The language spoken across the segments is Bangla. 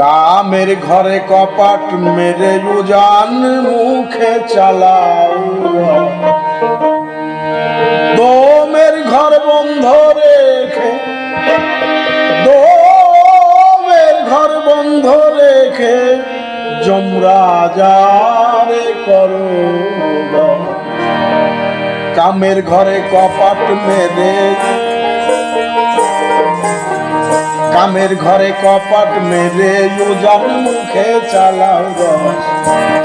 কামের ঘরে কপাট মেরে উজান মুখে চালাও। দোমের ঘর বন্ধ রেখে, দোমের ঘর বন্ধ রেখে যমরাজারে করো কামের ঘরে কপাট মেরে কামের ঘরে কপাট মেরে উজান মুখে চালাও রস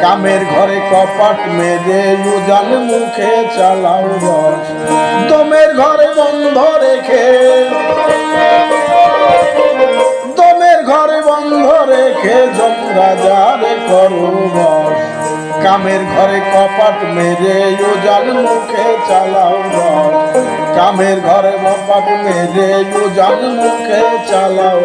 কামের ঘরে কপাট মেরে উজান মুখে চালাও রস দমের ঘরে বন্ধ রেখে, দমের ঘরে বন্ধ রেখে যমরাজারে করো রস কামের ঘরে কপাট মেরে উজান মুখে চালাও রস কামের ঘরে কপাট মেরে উজান মুখে চালাও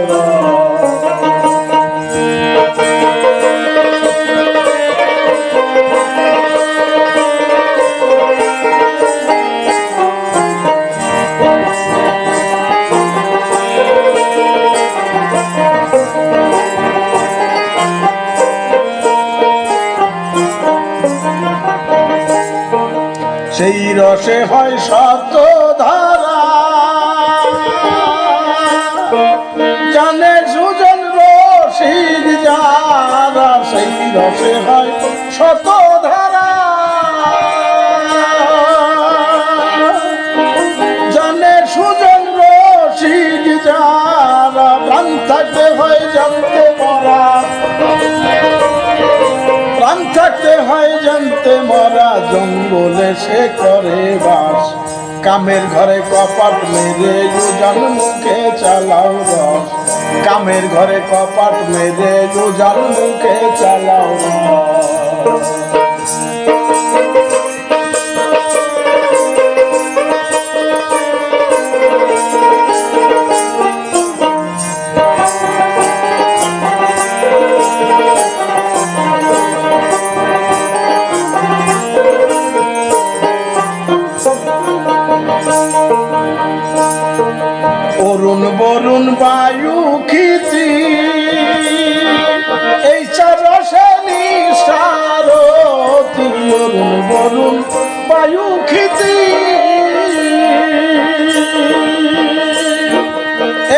সেই রসে হয় শত ধারা। জানে সুজন রসিক যারা সেই রসে হয় শত ধারা। জানে সুজন রসিক যারা প্রাণ থাকতে হয় জানতে মরা। প্রাণ থাকতে হয় জানতে মরা, জঙ্গলে সে করে বাস। কামের ঘরে কপাট মেরে দুজন মুখে চালাও রস। কামের ঘরে কপাট মেরে দুজন মুখে চালাও রস। অরুণ বায়ু খিচি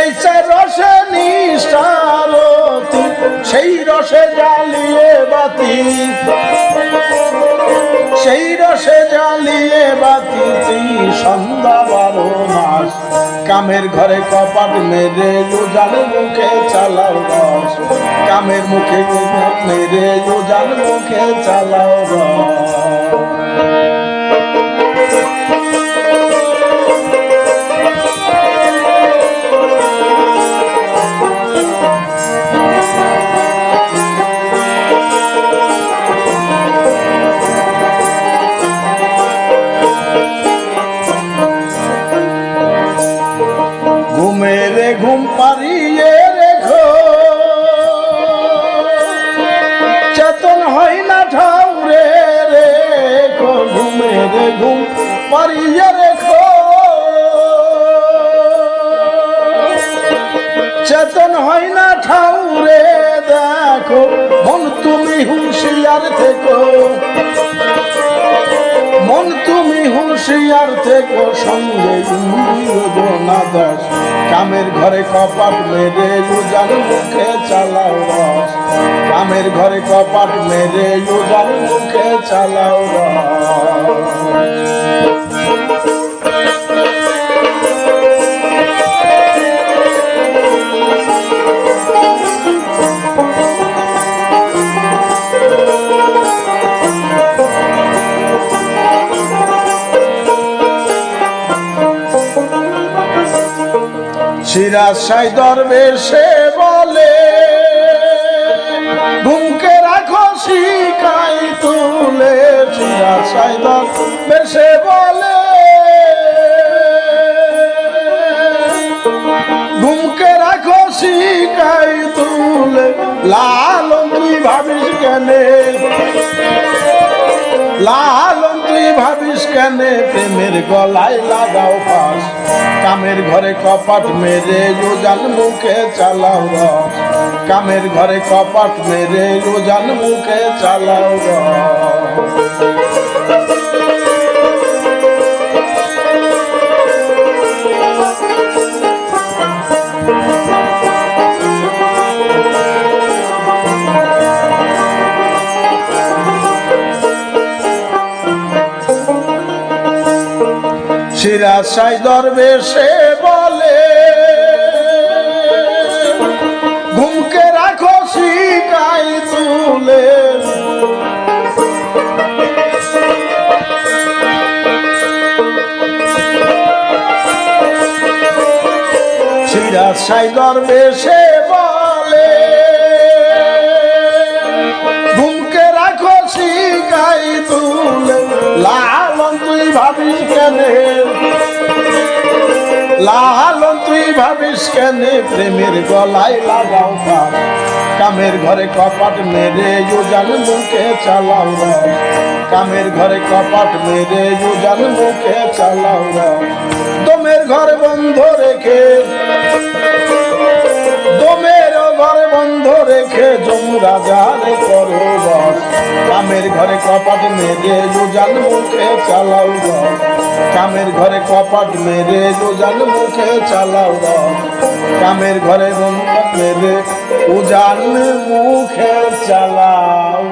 এই চারসে নিসারতি সেই রসে জ্বালিয়ে বাতি। সেই রসে জ্বালিয়ে বাতিছি সন্ধ্যা বারো মাস। কামের ঘরে কপাট মেরে উজান মুখে চালাও রস কামের মুখে মেরে উজান মুখে চালাও ঘুম পারিয়ে পারিয়ে রেখো। চেতন হয় না ঠাউরে, দেখো, মন তুমি হুঁশিয়ার থেকো। মন তুমি হুঁশিয়ার থেকো, সঙ্গে ইন্দ্রিয়োজনা দাস। কামের ঘরে কপাট মেরে উজান মুখে চালাও রস। কামের ঘরে কপাট মেরে উজান মুখে চালাও রস। সিরাজ সাই দরবেশে বলে ঘুমকে রাখো শিকাই তুলে। সিরাজ সাই দরবেশে বলে ঘুমকে রাখো শিকাই তুলে, লাল তুই ভাবিস কেনে। লাল তুই ভাবিস কেনে, প্রেমের গলায় লাগাও ফাঁস কামের ঘরে কপাট মেরে রোজান মুখে চালাও কামের ঘরে কপাট মেরে রোজান মুখে চালাও। সিরাশাই দরবেশে বলে। ঘুমকে রাখো শিকাই তুলে সিরাশাই দরবেশে ভাবিস কেনে প্রেমের গলায় লাগাও তার কামের ঘরে কপাট মেরে ইউজান মুখে চালাও। কামের ঘরে কপাট মেরে ইউজান মুখে চালাও। দমের ঘর বন্ধ রেখে, দমের ঘরে বন্ধ রেখে বস কামের ঘরে কপাট মেরে দুজান মুখে চালাও কামের ঘরে কপাট মেরে দুজান মুখে চালাও কামের ঘরে বন্ধ মেরে উজান মুখে চালাও